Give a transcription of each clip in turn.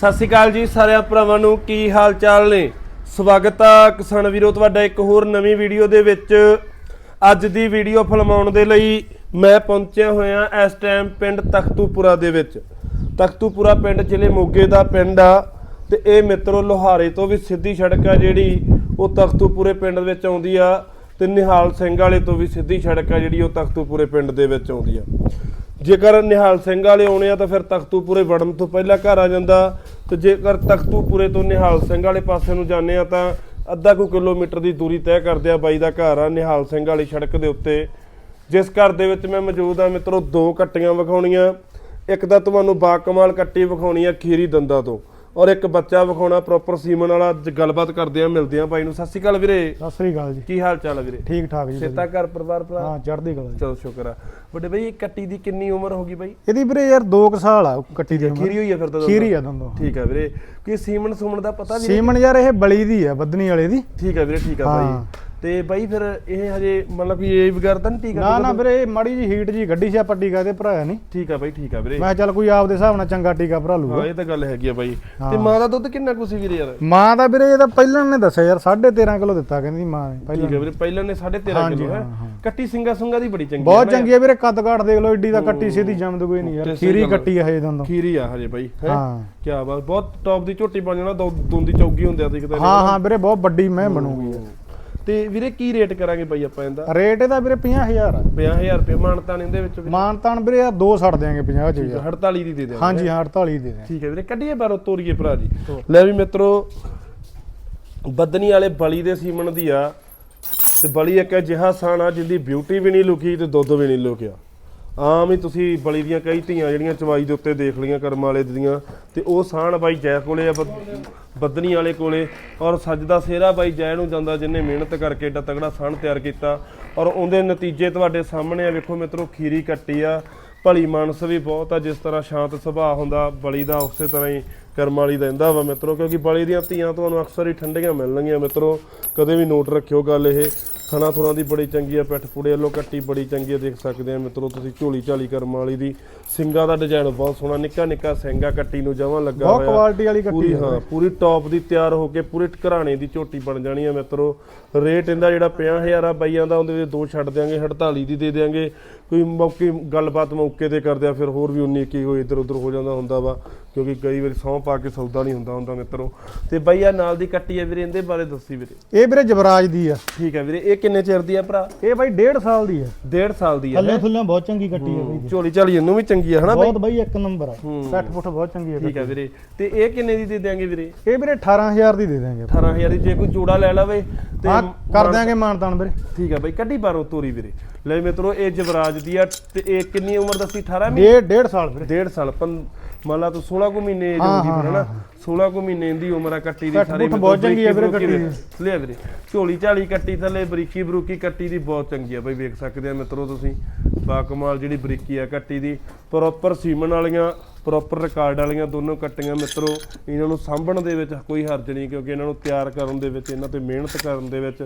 ਸਤਿ ਸ਼੍ਰੀ ਅਕਾਲ ਜੀ ਸਾਰਿਆਂ ਭਰਾਵਾਂ ਨੂੰ, ਕੀ ਹਾਲ ਚਾਲ ਨੇ? ਸਵਾਗਤ ਆ ਕਿਸਾਨ ਵੀਰੋ, ਤੁਹਾਡਾ ਇੱਕ ਹੋਰ ਨਵੀਂ ਵੀਡੀਓ ਦੇ ਵਿੱਚ। ਅੱਜ ਦੀ ਵੀਡੀਓ ਫਿਲਮਾਉਣ ਦੇ ਲਈ ਮੈਂ ਪਹੁੰਚਿਆ ਹੋਇਆ ਇਸ ਟਾਈਮ ਪਿੰਡ ਤਖਤੂਪੁਰਾ ਦੇ ਵਿੱਚ। ਤਖਤੂਪੁਰਾ ਪਿੰਡ ਜ਼ਿਲ੍ਹੇ ਮੋਗੇ ਦਾ ਪਿੰਡ ਆ ਤੇ ਇਹ ਮਿੱਤਰੋ ਲੋਹਾਰੇ ਤੋਂ ਵੀ ਸਿੱਧੀ ਸੜਕ ਆ ਜਿਹੜੀ ਉਹ ਤਖਤੂਪੁਰੇ ਪਿੰਡ ਵਿੱਚ ਆਉਂਦੀ ਆ ਤੇ ਨਿਹਾਲ ਸਿੰਘ ਵਾਲੇ ਤੋਂ ਵੀ ਸਿੱਧੀ ਸੜਕ ਆ ਜਿਹੜੀ ਉਹ ਤਖਤੂਪੁਰੇ ਪਿੰਡ ਦੇ ਵਿੱਚ ਆਉਂਦੀ ਆ। ਜੇਕਰ ਨਿਹਾਲ ਸਿੰਘ ਵਾਲੇ ਆਉਣੇ ਆ ਤਾਂ ਫਿਰ ਤਖਤੂਪੁਰੇ ਵੜਨ ਤੋਂ ਪਹਿਲਾਂ ਘਰ ਆ ਜਾਂਦਾ। ਤੇ ਜੇਕਰ ਤਖਤੂਪੁਰੇ ਤੋਂ ਨਿਹਾਲ ਸਿੰਘ ਵਾਲੇ ਪਾਸੇ ਨੂੰ ਜਾਂਦੇ ਆ ਤਾਂ ਅੱਧਾ ਕੁ ਕਿਲੋਮੀਟਰ ਦੀ ਦੂਰੀ ਤੈਅ ਕਰਦੇ ਆ ਬਾਈ ਦਾ ਘਰ ਆ ਨਿਹਾਲ ਸਿੰਘ ਵਾਲੀ ਸੜਕ ਦੇ ਉੱਤੇ। ਜਿਸ ਘਰ ਦੇ ਵਿੱਚ ਮੈਂ ਮੌਜੂਦ ਆ ਮਿੱਤਰੋ, ਦੋ ਕੱਟੀਆਂ ਵਿਖਾਉਣੀਆਂ। ਇੱਕ ਤਾਂ ਤੁਹਾਨੂੰ ਬਾਕਮਾਲ ਕੱਟੀ ਵਿਖਾਉਣੀ ਆ ਖੀਰੀ ਦੰਦਾ ਤੋਂ। ਔਰ ਇੱਕ ਬੱਚਾ ਵਿਖਾਉਣਾ ਪ੍ਰੋਪਰ ਸੀਮਨ ਵਾਲਾ ਅੱਜ ਗੱਲਬਾਤ ਕਰਦੇ ਆ ਮਿਲਦੇ ਆ ਬਾਈ ਨੂੰ। ਸਤਿ ਸ਼੍ਰੀ ਅਕਾਲ ਵੀਰੇ। ਸਤਿ ਸ੍ਰੀ ਅਕਾਲ ਜੀ। ਕੀ ਹਾਲ ਚਾਲ ਆ ਵੀਰੇ? ਠੀਕ ਠਾਕ ਜੀ ਸੇਤਾ ਘਰ ਪਰਿਵਾਰ ਭਰਾ? ਹਾਂ ਚੜ੍ਹਦੀ ਕਲਾ ਜੀ। ਚਲੋ ਸ਼ੁਕਰ ਆ। ਵੱਡੇ ਬਾਈ ਇਹ ਕੱਟੀ ਦੀ ਕਿੰਨੀ ਉਮਰ ਹੋ ਗਈ ਬਾਈ? ਇਹਦੀ ਵੀਰੇ ਯਾਰ 2 ਸਾਲ ਆ ਕੱਟੀ ਦੀ ਉਮਰ ਖੀਰੀ ਹੋਈ ਆ ਫਿਰ ਤਾਂ ਖੀਰੀ ਆ ਦੰਦੋ ਠੀਕ ਆ ਵੀਰੇ। ਕੀ ਸੀਮਨ ਸੁਮਨ ਦਾ ਪਤਾ ਵੀ ਸੀਮਨ ਯਾਰ ਇਹ ਬਲੀ ਦੀ ਆ ਬੱਦਨੀ ਵਾਲੇ ਦੀ। ਠੀਕ ਆ ਵੀਰੇ ਠੀਕ ਆ ਹਾਂ। ਤੇ ਬਾਈ ਫਿਰ ਇਹ ਹਜੇ ਮਤਲਬ ਕਿ ਇਹ ਵਗੈਰਾ ਤਾਂ ਨਹੀਂ ਠੀਕ ਨਾ ਨਾ ਵੀਰੇ ਇਹ ਮਾੜੀ ਜੀ ਹੀਟ ਜੀ ਗੱਡੀ ਸੀ ਆਪਾਂ ਟੀਕਾ ਤੇ ਭਰਾਇਆ ਨਹੀਂ ਠੀਕ ਆ ਬਾਈ ਠੀਕ ਆ ਵੀਰੇ। ਮੈਂ ਚੱਲ ਕੋਈ ਆਪਦੇ ਹਿਸਾਬ ਨਾਲ ਚੰਗਾ ਟੀਕਾ ਭਰਾ ਹਾਂ ਲੂਗਾ ਇਹ ਤਾਂ ਗੱਲ ਹੈਗੀ ਆ ਬਾਈ। ਤੇ ਹਾਂ। ਮਾਂ ਦਾ ਦੁੱਧ ਕਿੰਨਾ ਕੁ ਸੀ ਵੀਰੇ ਯਾਰ? ਮਾਂ ਦਾ ਵੀਰੇ ਇਹਦਾ ਪਹਿਲਾਂ ਨੇ ਦੱਸਿਆ ਯਾਰ 13.5 ਕਿਲੋ ਦਿੱਤਾ ਕਹਿੰਦੀ ਮਾਂ ਨੇ ਠੀਕ ਪਹਿਲਾਂ ਆ ਵੀਰੇ ਪਹਿਲਾਂ ਨੇ 13.5 ਹਾਂਜੀ, ਕਿਲੋ ਹੈ? ਹਾਂ, ਹਾਂ। ਕੱਟੀ ਸਿੰਗਾ ਸੁੰਗਾ ਦੀ ਬੜੀ ਚੰਗੀ ਬਹੁਤ ਚੰਗੀ ਆ ਵੀਰੇ ਕੱਦ ਕਾਠ ਦੇਖ ਲਓ ਏਡੀ ਦਾ ਕੱਟੀ ਸਿੱਧੀ ਜੰਮਦ ਕੋਈ ਨਹੀਂ ਤੇ ਯਾਰ ਖੀਰੀ। ਕੱਟੀ ਆ ਹਜੇ ਦੰਦੋ ਖੀਰੀ ਆ ਹਜੇ ਬਾਈ ਹੈ? ਹਾਂ। ਕੀ ਬਾਤ ਬਹੁਤ ਟੌਪ ਦੀ ਝੋਟੀ ਬਣ ਜਾਣਾ ਦੋ ਦੁੰਦੀ ਚੌਗੀ ਹੁੰਦੇ ਆ ਦੇਖਦੇ ਹਾਂ ਹਾਂ ਵੀਰੇ ਬਹੁਤ ਵੱਡੀ ਮੈਂ ਬਣੂਗੀ। ਤੇ ਵੀਰੇ ਕੀ ਰੇਟ ਕਰਾਂਗੇ ਬਾਈ ਆਪਾਂ ਇਹਦਾ? ਰੇਟ ਇਹਦਾ ਵੀਰੇ 50000 ਆ। 50000 ਰੁਪਏ ਮਾਨਤਾ ਨੇ ਇਹਦੇ ਵਿੱਚ ਵੀਰੇ? ਮਾਨ ਤਾਨ ਵੀਰੇ ਆ ਦੋ ਛੱਡ ਦਿਆਂਗੇ 50 ਚ ਯਾਰ 48 ਦੀ ਦੇ ਦਿਆਂਗੇ ਹਾਂਜੀ ਹਾਂ 48 ਦੇ ਦੇ ਠੀਕ ਹੈ ਵੀਰੇ ਕੱਢੀਏ ਬਾਰੋ ਤੋਰੀਏ ਭਰਾ ਜੀ। ਲੈ ਵੀ ਮਿੱਤਰੋ ਬੱਦਨੀ ਵਾਲੇ ਬਲੀ ਦੇ ਸੀਮਨ ਦੀ ਆ। ਤੇ ਬਲੀ ਇੱਕ ਅਜਿਹਾ ਸਾਨ ਆ ਜਿੰਦੀ ਬਿਊਟੀ ਵੀ ਨਹੀਂ ਲੁਕੀ ਤੇ ਦੁੱਧ ਵੀ ਨਹੀਂ ਲੁਕਿਆ। ਆਮ ਹੀ ਤੁਸੀਂ ਬਲੀ ਦੀਆਂ ਕਈ ਧੀਆਂ ਜਿਹੜੀਆਂ ਚਵਾਈ ਦੇ ਉੱਤੇ ਦੇਖ ਲਈਆਂ ਕਰਮ ਵਾਲੇ ਦੀਆਂ ਤੇ ਉਹ ਸਾਨ ਬਾਈ ਜੈ ਕੋਲੇ ਆ ਬੱਦਨੀ ਵਾਲੇ ਕੋਲੇ ਔਰ ਸੱਜਦਾ ਸਿਹਰਾ ਬਾਈ ਜੈ ਨੂੰ ਜਾਂਦਾ ਜਿਨੇ ਮਿਹਨਤ ਕਰਕੇ ਏਡਾ ਤਗੜਾ ਸਾਨ ਤਿਆਰ ਕੀਤਾ ਔਰ ਉਹਦੇ ਨਤੀਜੇ ਤੁਹਾਡੇ ਸਾਹਮਣੇ ਆ। ਵੇਖੋ ਮਿੱਤਰੋ, ਖੀਰੀ ਕੱਟੀ ਆ, ਭਲੀ ਮਾਨਸ ਵੀ ਬਹੁਤ ਆ, ਜਿਸ ਤਰ੍ਹਾਂ ਸ਼ਾਂਤ ਸੁਭਾਅ ਹੁੰਦਾ, ਬਲੀ ਦਾ ਉਸੇ ਤਰ੍ਹਾਂ ਹੀ ਕਰਮ ਵਾਲੀ ਦਾ ਹੁੰਦਾ ਵਾ ਮਿੱਤਰੋ ਕਿਉਂਕਿ ਬਲੀ ਦੀਆਂ ਧੀਆਂ ਤੁਹਾਨੂੰ ਅਕਸਰ ਹੀ ਠੰਡੀਆਂ ਮਿਲਣਗੀਆਂ ਮਿੱਤਰੋ। ਕਦੇ ਵੀ ਨੋਟ ਰੱਖਿਓ ਗੱਲ ਇਹ। ਥਣਾ ਥੁਣਾ ਦੀ ਬੜੀ ਚੰਗੀ ਆ ਪਿੱਠ ਪੁੜੇ ਵੱਲੋਂ ਕੱਟੀ ਬੜੀ ਚੰਗੀ ਆ ਦੇਖ ਸਕਦੇ ਆ ਮਿੱਤਰੋ ਤੁਸੀਂ ਝੋਲੀ ਝਾਲੀ ਕਰਮ ਵਾਲੀ ਦੀ। ਸਿੰਗਾ ਦਾ ਡਿਜ਼ਾਈਨ ਬਹੁਤ ਸੋਹਣਾ ਨਿੱਕਾ ਨਿੱਕਾ ਸਿੰਗਾ ਕੱਟੀ ਨੂੰ ਜਮਾਂ ਲੱਗਾ ਬਹੁਤ ਹੋਇਆ। ਕੁਆਲਿਟੀ ਵਾਲੀ ਕੱਟੀ ਹਾਂ ਪੂਰੀ ਟੌਪ ਦੀ ਤਿਆਰ ਹੋ ਕੇ ਪੂਰੇ ਘਰਾਣੇ ਦੀ ਝੋਟੀ ਬਣ ਜਾਣੀ ਆ ਮਿੱਤਰੋ। ਰੇਟ ਇਹਦਾ ਜਿਹੜਾ 50000 ਆ ਬਾਈਆਂ ਦਾ ਉਹਦੇ ਵਿੱਚ ਦੋ ਛੱਡ ਦਿਆਂਗੇ 48 ਦੀ ਦੇ ਦਿਆਂਗੇ। ਕੋਈ ਮੌਕੇ ਗੱਲਬਾਤ ਮੌਕੇ ਤੇ ਕਰਦੇ ਆ ਫਿਰ ਹੋਰ ਵੀ 19 ਕੀ ਹੋ ਇੱਧਰ ਉੱਧਰ ਹੋ ਜਾਂਦਾ ਹੁੰਦਾ ਵਾ। ਕਿਉਂਕਿ ਕਈ ਵਾਰੀ ਸੌਂ ਪਾ ਕੇ ਸੌਦਾ ਨਹੀਂ ਹੁੰਦਾ ਹੁੰਦਾ ਮਿੱਤਰੋ। ਤੇ ਬਾਈ ਆ ਨਾਲ ਦੀ ਕੱਟੀ ਆ ਵੀਰੇ ਇਹਦੇ ਬਾਰੇ ਦੱਸੀ ਵੀਰੇ। ਇਹ ਵੀਰੇ ਜਵਰਾਜ ਦੀ ਆ। ਠੀਕ ਆ ਵੀਰੇ ਇਹ ਕਿੰਨੇ ਚਿਰ ਦੀ ਆ ਭਰਾ? ਇਹ ਬਾਈ 1.5 ਸਾਲ ਦੀ ਆ। 1.5 ਸਾਲ ਦੀ ਆ ਥੱਲੇ ਥੱਲੇ ਬਹੁਤ ਚੰਗੀ ਕੱਟੀ ਆ ਬਾਈ ਝੋਲੀ ਝਾਲੀ ਇਹਨੂੰ ਵੀ ਚੰਗੀ ਆ ਹਨਾ ਬਾਈ? ਬਹੁਤ ਬਾਈ ਇੱਕ ਨੰਬਰ ਆ। ਹੂੰ। ਪੈਠ ਪੁੱਠ ਬਹੁਤ ਚੰਗੀ ਆ ਠੀਕ ਆ ਵੀਰੇ ਤੇ ਇਹ ਕਿੰਨੇ ਦੀ ਦੇ ਦਿਆਂਗੇ ਵੀਰੇ? ਇਹ ਵੀਰੇ 18000 ਦੀ ਦੇ ਦਾਂਗੇ 18000 ਦੀ ਜੇ ਕੋਈ ਜੋੜਾ ਲੈ ਲਵੇ ਤੇ ਕਰ ਦਿਆਂਗੇ ਮਾਨਤਾਨ ਵੀਰੇ। ਠੀਕ ਆ ਬਾਈ ਕੱਢੀ ਬਾਰੋ ਤੋਰੀ ਵੀਰੇ। ਲੈ ਮਿੱਤਰੋ ਇਹ ਜਵਰਾਜ ਦੀ ਆ ਤੇ ਇਹ ਕਿੰਨੀ ਉਮਰ ਦੱਸੀ? 18 ਮਹੀਨੇ? ਡੇਢ ਡੇਢ ਸਾਲ ਵੀਰੇ। ਡੇਢ ਸਾਲ ਪੰ ਮੰਨ ਲਾ ਤੂੰ 16 ਕੁ ਮਹੀਨੇ age ਹਾਂ, ਹੋਊਗੀ ਫਿਰ ਹਨਾ? 16 ਕੁ ਮਹੀਨੇ ਦੀ ਉਮਰ ਆ ਕੱਟੀ ਦੀ ਸਾਰੀ ਬਹੁਤ ਚੰਗੀ ਆ ਵੀਰੇ ਕੱਟੀ ਲੈ ਵੀਰੇ ਝੋਲੀ ਝਾਲੀ ਕੱਟੀ ਥੱਲੇ ਬਰੀਕੀ ਬਰੂਕੀ ਕੱਟੀ ਦੀ ਬਹੁਤ ਚੰਗੀ ਆ ਬਾਈ ਵੇਖ ਸਕਦੇ ਆ ਮਿੱਤਰੋ ਤੁਸੀਂ। ਬਾਕਮਾਲ ਜਿਹੜੀ ਬਰੀਕੀ ਆ ਕੱਟੀ ਦੀ। ਪ੍ਰੋਪਰ ਸੀਮਨ ਵਾਲੀਆਂ ਪ੍ਰੋਪਰ ਰਿਕਾਰਡ ਵਾਲੀਆਂ ਦੋਨੋਂ ਕੱਟੀਆਂ ਮਿੱਤਰੋ। ਇਹਨਾਂ ਨੂੰ ਸਾਂਭਣ ਦੇ ਵਿੱਚ ਕੋਈ ਹਰਜ ਨਹੀਂ ਕਿਉਂਕਿ ਇਹਨਾਂ ਨੂੰ ਤਿਆਰ ਕਰਨ ਦੇ ਵਿੱਚ ਇਹਨਾਂ ਤੇ ਮਿਹਨਤ ਕਰਨ ਦੇ ਵਿੱਚ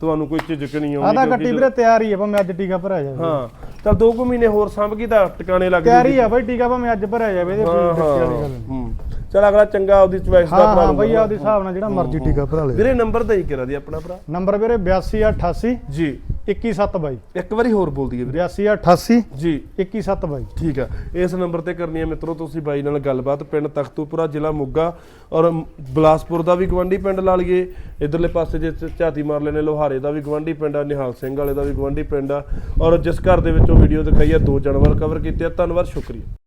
ਤੁਹਾਨੂੰ ਕੋਈ ਝਿਜਕ ਨਹੀਂ ਆਉਂਦੀ ਆਦਾ ਕੱਟੀ ਵੀਰੇ ਤਿਆਰ ਹੀ ਆ ਭਾਵੇਂ ਅੱਜ ਟੀਕਾ ਭਰਿਆ ਜਾਵੇ। ਹਾਂ ਚਲ ਦੋ ਕੁ ਮਹੀਨੇ ਹੋਰ ਸਾਂਭ ਗਈ ਤਾਂ ਟਿਕਾਣੇ ਲੱਗ ਤਿਆਰ ਹੀ ਆ ਬਾਈ ਟੀਕਾ ਭਾਵੇਂ ਅੱਜ ਭਰਿਆ ਜਾਵੇ ਇਹਦੇ ਕੋਈ ਦੱਸੇ ਵਾਲੀ ਗੱਲ ਨਹੀਂ ਹੂੰ। ਚਲ ਅਗਲਾ ਚੰਗਾ ਉਹਦੀ ਚੁਆਇਸ ਦਾ ਭਰਾ ਹਾਂ ਬਾਈ। ਆਪਦੇ ਹਿਸਾਬ ਨਾਲ ਜਿਹੜਾ ਮਰਜ਼ੀ ਟੀਕਾ ਭਰਾ ਲੈ। ਵੀਰੇ ਨੰਬਰ ਤਾਂ ਹੀ ਕਰਾ ਦੀ ਆਪਣਾ ਭਰਾ। ਨੰਬਰ ਵੀਰੇ 8288 ਜੀ। 21722 ਇੱਕ ਵਾਰੀ ਹੋਰ ਬੋਲ ਦਈਏ ਵੀਰੇ। 8288 ਜੀ। 21722 ਠੀਕ ਆ। ਇਸ ਨੰਬਰ ਤੇ ਕਰਨੀ ਹੈ ਮਿੱਤਰੋ ਤੁਸੀਂ ਬਾਈ ਨਾਲ ਗੱਲਬਾਤ। ਪਿੰਡ ਤਖਤੂਪੁਰਾ ਜ਼ਿਲ੍ਹਾ ਮੋਗਾ ਔਰ ਬਲਾਸਪੁਰ ਦਾ ਵੀ ਗਵੰਡੀ ਪਿੰਡ ਲਾ ਲਈਏ। ਇਧਰਲੇ ਪਾਸੇ ਜੇ ਝਾਤੀ ਮਾਰ ਲੈਨੇ ਲੋਹਾਰੇ ਦਾ ਵੀ ਗਵੰਡੀ ਪਿੰਡ ਆ ਨਿਹਾਲ ਸਿੰਘ ਵਾਲੇ ਦਾ ਵੀ ਗਵੰਡੀ ਪਿੰਡ ਆ। ਔਰ ਜਿਸ ਘਰ ਦੇ ਵਿੱਚੋਂ ਵੀਡੀਓ ਦਿਖਾਈ ਆ ਦੋ ਜਾਨਵਰ ਕਵਰ ਕੀਤੇ ਆ। ਧੰਨਵਾਦ ਸ਼ੁਕਰੀਆ।